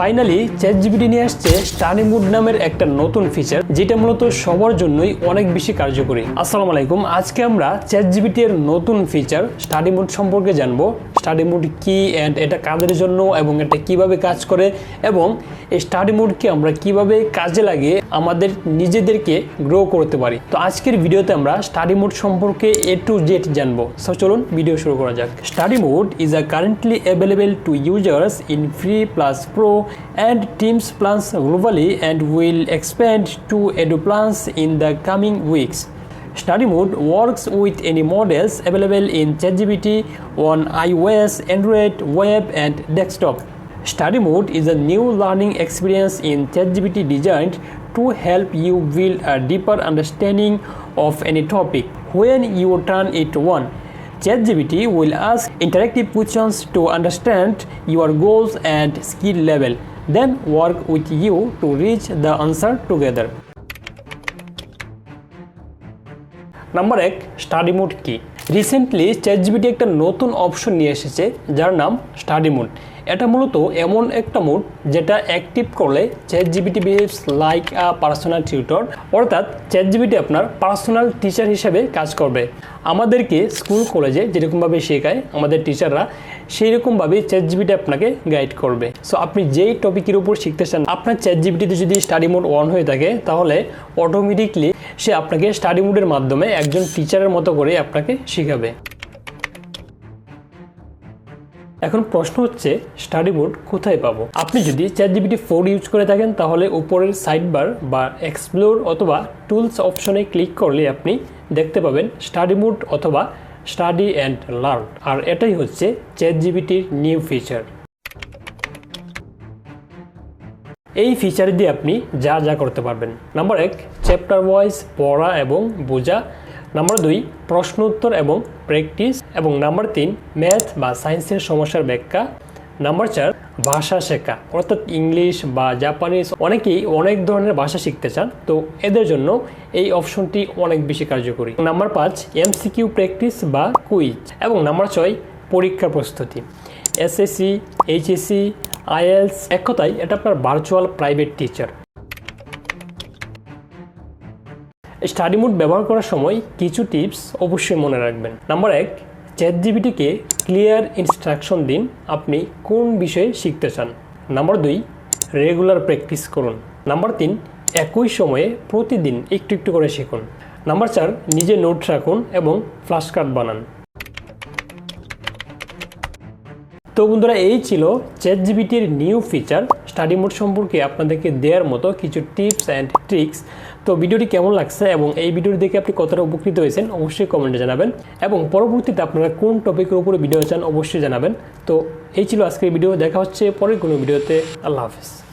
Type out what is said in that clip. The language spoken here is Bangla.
ফাইনালি চ্যাট জিবিটি নিয়ে আসছে স্টাডি মুড নামের একটা নতুন ফিচার যেটা মূলত সবার জন্যই অনেক বেশি কার্যকরী। আসসালামু আলাইকুম, আজকে আমরা চ্যাট জিবিটি এর নতুন ফিচার স্টাডি মুড সম্পর্কে জানব। স্টাডি মুড কি অ্যান্ড এটা কাদের জন্য এবং এটা কীভাবে কাজ করে এবং এই স্টাডি মুডকে আমরা কীভাবে কাজে লাগিয়ে আমাদের নিজেদেরকে গ্রো করতে পারি। তো আজকের ভিডিওতে আমরা স্টাডি মোড সম্পর্কে এ টু জেড জানব। সো চলুন ভিডিও শুরু করা যাক। Study mode is a currently available to users in free plus pro and teams plans globally and will expand to edu plans in the coming weeks Study Mode works with any models available in ChatGPT on iOS, Android, web, and desktop. Study Mode is a new learning experience in ChatGPT designed to help you build a deeper understanding of any topic. When you turn it on, ChatGPT will ask interactive questions to understand your goals and skill level, then work with you to reach the answer together. Number এক স্টাডি মোড কি রিসেন্টলি চ্যাটজিবিটি একটা নতুন অপশন নিয়ে এসেছে যার নাম স্টাডি মোড এটা মূলত এমন একটা মোড যেটা অ্যাক্টিভ করলে ChatGPT behaves like a personal tutor অর্থাৎ চ্যাট জিবিটি আপনার পার্সোনাল টিচার হিসেবে কাজ করবে। আমাদেরকে স্কুল কলেজে যেরকমভাবে শেখায়, আমাদের টিচাররা সেই রকমভাবে চ্যাটজিবিটি আপনাকে গাইড করবে। সো আপনি যেই টপিকের উপর শিখতে চান, আপনার চ্যাট জিবিটিতে যদি স্টাডি মোড অন হয়ে থাকে, তাহলে অটোমেটিকলি সে আপনাকে স্টাডি মোডের মাধ্যমে একজন টিচারের মতো করে আপনাকে শেখাবে। এখন প্রশ্ন হচ্ছে স্টাডি মোড কোথায় পাবো? আপনি যদি চ্যাট জিবিটি ফোর ইউজ করে থাকেন, তাহলে উপরের সাইড বার বা এক্সপ্লোর অথবা টুলস অপশনে ক্লিক করলে আপনি দেখতে পাবেন স্টাডি মোড অথবা স্টাডি অ্যান্ড লার্ন আর এটাই হচ্ছে চ্যাট জিবিটির নিউ ফিচার এই ফিচার দিয়ে আপনি যা যা করতে পারবেন। নাম্বার এক চ্যাপ্টার ওয়াইজ পড়া এবং বোঝা। নাম্বার দুই, প্রশ্ন উত্তর এবং প্র্যাকটিস। এবং নাম্বার তিন, ম্যাথ বা সায়েন্সের সমস্যার ব্যাখ্যা। নাম্বার চার, ভাষা শেখা। অর্থাৎ ইংলিশ বা জাপানিজ অনেকেই অনেক ধরনের ভাষা শিখতে চান। তো এদের জন্য এই অপশনটি অনেক বেশি কার্যকরী। নাম্বার পাঁচ, এমসিকিউ প্র্যাকটিস বা কুইজ। এবং নাম্বার ছয় পরীক্ষা প্রস্তুতি। এসএসসি, এইচএসসি, আইএলস, এক কথায় এটা আপনার virtual private teacher study mode ব্যবহার করার সময় কিছু টিপস অবশ্যই মনে রাখবেন। নাম্বার এক চ্যাট জিবিটিকে ক্লিয়ার ইনস্ট্রাকশন দিন আপনি কোন বিষয়ে শিখতে চান। নাম্বার দুই, রেগুলার প্র্যাকটিস করুন। নাম্বার তিন, একই সময়ে প্রতিদিন একটু একটু করে শিখুন। নাম্বার চার, নিজে নোট রাখুন এবং ফ্ল্যাশ কার্ড বানান। তো বন্ধুরা, এই ছিল চ্যাট জিবিটির নিউ ফিচার স্টাডি মোড সম্পর্কে আপনাদেরকে দেওয়ার মতো কিছু টিপস অ্যান্ড ট্রিক্স। তো ভিডিওটি কেমন লাগছে এবং এই ভিডিওটি দেখে আপনি কতটা উপকৃত হয়েছেন অবশ্যই কমেন্টে জানাবেন এবং পরবর্তীতে আপনারা কোন টপিকের উপরে ভিডিও চান অবশ্যই জানাবেন। তো এই ছিল আজকের ভিডিও, দেখা হচ্ছে পরের কোনো ভিডিওতে। আল্লাহ হাফিজ।